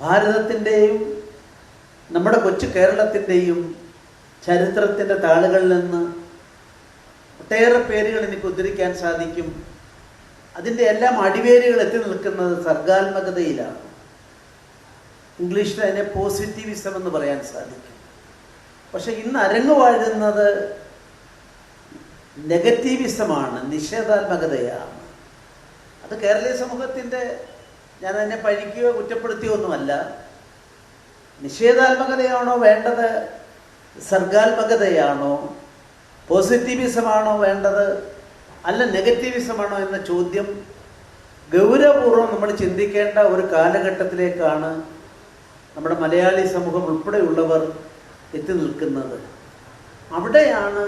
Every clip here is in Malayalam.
ഭാരതത്തിന്റെയും നമ്മുടെ കൊച്ചു കേരളത്തിന്റെയും ചരിത്രത്തിന്റെ താളുകളിൽ നിന്ന് ഒട്ടേറെ പേരുകൾ എനിക്ക് ഉദ്ധരിക്കാൻ സാധിക്കും. അതിന്റെ എല്ലാം അടിവേരുകൾ എത്തി നിൽക്കുന്നത് സർഗാത്മകതയിലാണ്. ഇംഗ്ലീഷിൽ അതിനെ പോസിറ്റിവിസം എന്ന് പറയാൻ സാധിക്കും. പക്ഷെ ഇന്ന് അരങ്ങ് വാഴുന്നത് നെഗറ്റീവിസമാണ് നിഷേധാത്മകതയാണ്. അത് കേരളീയ സമൂഹത്തിന്റെ ഞാൻ അതിനെ പഴിക്കുകയോ കുറ്റപ്പെടുത്തിയോ ഒന്നുമല്ല. നിഷേധാത്മകതയാണോ വേണ്ടത്? സർഗാത്മകതയാണോ? പോസിറ്റീവിസമാണോ വേണ്ടത്? അല്ല നെഗറ്റീവിസമാണോ എന്ന ചോദ്യം ഗൗരവപൂർവം നമ്മൾ ചിന്തിക്കേണ്ട ഒരു കാലഘട്ടത്തിലേക്കാണ് നമ്മുടെ മലയാളി സമൂഹം ഉൾപ്പെടെയുള്ളവർ എത്തി നിൽക്കുന്നത്. അവിടെയാണ്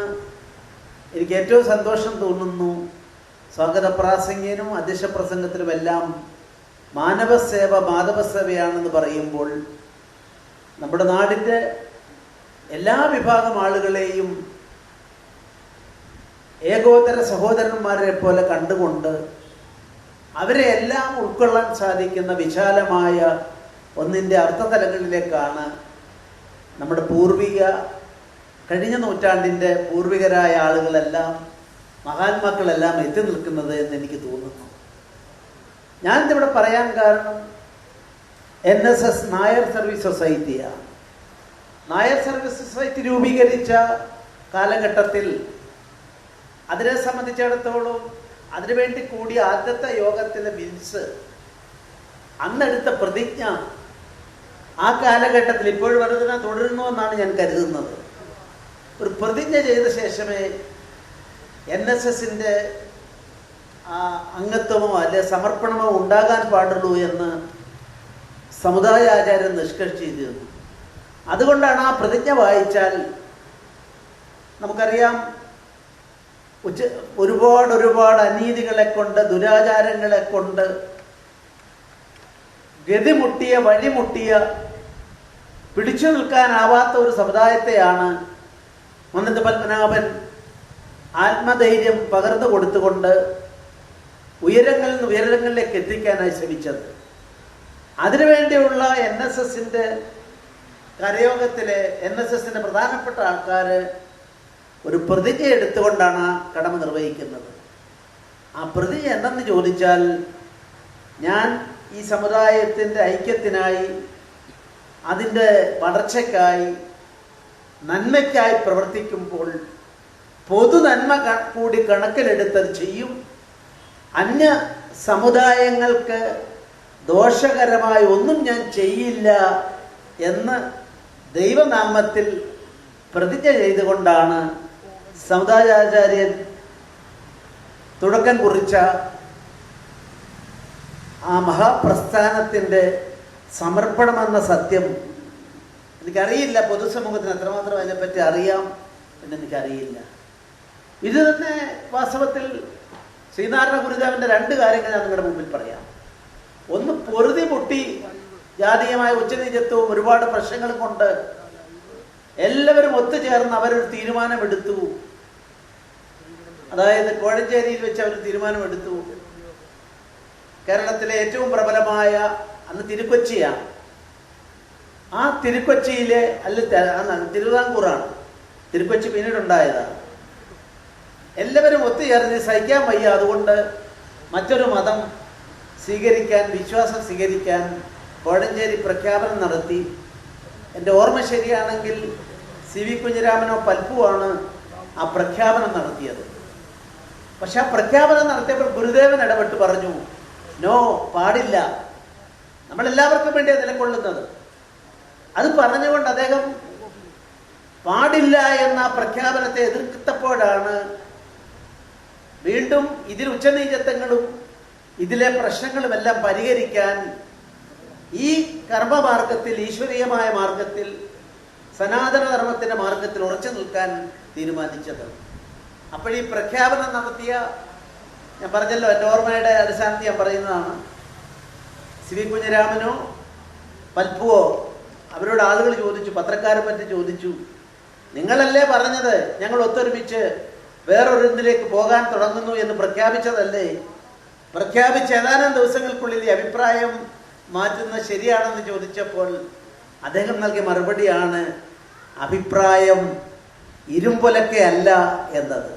എനിക്ക് ഏറ്റവും സന്തോഷം തോന്നുന്നു സ്വാഗത പ്രാസംഗ്യനും അധ്യക്ഷ പ്രസംഗത്തിലുമെല്ലാം മാനവസേവ മാധവസേവയാണെന്ന് പറയുമ്പോൾ നമ്മുടെ നാടിന്റെ എല്ലാ വിഭാഗം ആളുകളെയും ഏകോദര സഹോദരന്മാരെ പോലെ കണ്ടുകൊണ്ട് അവരെ എല്ലാം ഉൾക്കൊള്ളാൻ സാധിക്കുന്ന വിശാലമായ ഒന്നിന്റെ അർത്ഥതലങ്ങളിലേക്കാണ് നമ്മുടെ പൂർവിക കഴിഞ്ഞ നൂറ്റാണ്ടിന്റെ പൂർവികരായ ആളുകളെല്ലാം മഹാത്മാക്കളെല്ലാം എത്തി നിൽക്കുന്നത് എന്ന് എനിക്ക് തോന്നുന്നു. ഞാനിതിവിടെ പറയാൻ കാരണം N S S Nair Service സൊസൈറ്റിയാണ് Nair service society രൂപീകരിച്ച കാലഘട്ടത്തിൽ അതിനെ സംബന്ധിച്ചിടത്തോളം അതിനുവേണ്ടി കൂടിയ ആദ്യത്തെ യോഗത്തിലെ ബിൽസ് അന്നെടുത്ത പ്രതിജ്ഞ ആ കാലഘട്ടത്തിൽ ഇപ്പോൾ വരുന്നതിനെ തുടരുന്നു എന്നാണ് ഞാൻ കരുതുന്നത്. ഒരു പ്രതിജ്ഞ ചെയ്ത ശേഷമേ എൻ എസ് എസിന്റെ അംഗത്വമോ അല്ലെ സമർപ്പണമോ ഉണ്ടാകാൻ പാടുള്ളൂ എന്ന് സമുദായ ആചാര്യൻ നിഷ്കർഷിച്ചിരുന്നു അതുകൊണ്ടാണ് ആ പ്രതിജ്ഞ വായിച്ചാൽ നമുക്കറിയാം ഉച്ച ഒരുപാട് ഒരുപാട് അനീതികളെ കൊണ്ട് ദുരാചാരങ്ങളെ കൊണ്ട് ഗതിമുട്ടിയ വഴിമുട്ടിയ പിടിച്ചു നിൽക്കാനാവാത്ത ഒരു സമുദായത്തെയാണ് മന്നത്ത് പത്മനാഭൻ ആത്മധൈര്യം പകർന്നു കൊടുത്തുകൊണ്ട് ഉയരങ്ങളിൽ നിന്ന് ഉയരങ്ങളിലേക്ക് എത്തിക്കാനായി ശ്രമിച്ചത്. അതിനുവേണ്ടിയുള്ള എൻ എസ് എസിന്റെ കരയോഗത്തിലെ എൻ എസ് എസിന്റെ പ്രധാനപ്പെട്ട ആൾക്കാർ ഒരു പ്രതിജ്ഞ എടുത്തുകൊണ്ടാണ് കടമ നിർവഹിക്കുന്നത്. ആ പ്രതിജ്ഞ എന്തെന്ന് ചോദിച്ചാൽ ഞാൻ ഈ സമുദായത്തിന്റെ ഐക്യത്തിനായി അതിന്റെ വളർച്ചയ്ക്കായി നന്മയ്ക്കായി പ്രവർത്തിക്കുമ്പോൾ പൊതു നന്മ കൂടി കണക്കിലെടുത്തത് ചെയ്യും. അന്യ സമുദായങ്ങൾക്ക് ദോഷകരമായി ഒന്നും ഞാൻ ചെയ്യില്ല എന്ന് ദൈവനാമത്തിൽ പ്രതിജ്ഞ ചെയ്തുകൊണ്ടാണ് സമുദായാചാര്യൻ തുടക്കം കുറിച്ച ആ മഹാപ്രസ്ഥാനത്തിന്റെ സമർപ്പണമെന്ന സത്യം എനിക്കറിയില്ല. പൊതുസമൂഹത്തിന് എത്രമാത്രം അതിനെപ്പറ്റി അറിയാം എന്നെനിക്കറിയില്ല. ഇത് തന്നെ വാസ്തവത്തിൽ ശ്രീനാരായണ ഗുരുദേവന്റെ രണ്ട് കാര്യങ്ങൾ ഞാൻ നിങ്ങളുടെ മുമ്പിൽ പറയാം. ഒന്ന് പൊറുതി പൊട്ടി ജാതീയമായ ഉച്ചനീചത്വവും ഒരുപാട് പ്രശ്നങ്ങളും കൊണ്ട് എല്ലാവരും ഒത്തുചേർന്ന് അവരൊരു തീരുമാനമെടുത്തു. അതായത് കോഴഞ്ചേരിയിൽ വെച്ച് അവർ തീരുമാനമെടുത്തു. കേരളത്തിലെ ഏറ്റവും പ്രബലമായ അന്ന് തിരുക്കൊച്ചിയാണ്. ആ തിരുക്കൊച്ചിയിലെ അല്ല തിരുവിതാംകൂറാണ്. തിരുക്കൊച്ചി പിന്നീടുണ്ടായതാണ്. എല്ലാവരും ഒത്തുചേർന്ന് സഹിക്കാൻ വയ്യ. അതുകൊണ്ട് മറ്റൊരു മതം സ്വീകരിക്കാൻ വിശ്വാസം സ്വീകരിക്കാൻ കോഴഞ്ചേരി പ്രഖ്യാപനം നടത്തി. എന്റെ ഓർമ്മ ശരിയാണെങ്കിൽ സി വി കുഞ്ഞിരാമനോ പൽപ്പുവാണ് ആ പ്രഖ്യാപനം നടത്തിയത്. പക്ഷെ ആ പ്രഖ്യാപനം നടത്തിയപ്പോൾ ഗുരുദേവൻ ഇടപെട്ട് പറഞ്ഞു നോ പാടില്ല. നമ്മളെല്ലാവർക്കും വേണ്ടിയാണ് നിലകൊള്ളുന്നത്. അത് പറഞ്ഞുകൊണ്ട് അദ്ദേഹം പാടില്ല എന്ന പ്രഖ്യാപനത്തെ എതിർത്തപ്പോഴാണ് വീണ്ടും ഇതിൽ ഉച്ചനീചത്വങ്ങളും ഇതിലെ പ്രശ്നങ്ങളുമെല്ലാം പരിഹരിക്കാൻ ഈ കർമ്മമാർഗത്തിൽ ഈശ്വരീയമായ മാർഗത്തിൽ സനാതന ധർമ്മത്തിന്റെ മാർഗത്തിൽ ഉറച്ചു നിൽക്കാൻ തീരുമാനിച്ചത്. അപ്പോഴീ പ്രഖ്യാപനം നടത്തിയ ഞാൻ പറഞ്ഞല്ലോ എന്റെ ഓർമ്മയുടെ അടിസ്ഥാനത്തിൽ ഞാൻ പറയുന്നതാണ്. സി വി കുഞ്ഞിരാമനോ പൽപ്പുവോ അവരോട് ആളുകൾ ചോദിച്ചു പത്രക്കാരെ പറ്റി ചോദിച്ചു നിങ്ങളല്ലേ പറഞ്ഞത് ഞങ്ങൾ ഒത്തൊരുമിച്ച് വേറൊരിതിലേക്ക് പോകാൻ തുടങ്ങുന്നു എന്ന് പ്രഖ്യാപിച്ചതല്ലേ? പ്രഖ്യാപിച്ച ഏതാനും ദിവസങ്ങൾക്കുള്ളിൽ ഈ അഭിപ്രായം മാറ്റുന്നത് ശരിയാണെന്ന് ചോദിച്ചപ്പോൾ അദ്ദേഹം നൽകിയ മറുപടിയാണ് അഭിപ്രായം ഇരുമ്പൊലക്കെ അല്ല എന്നത്.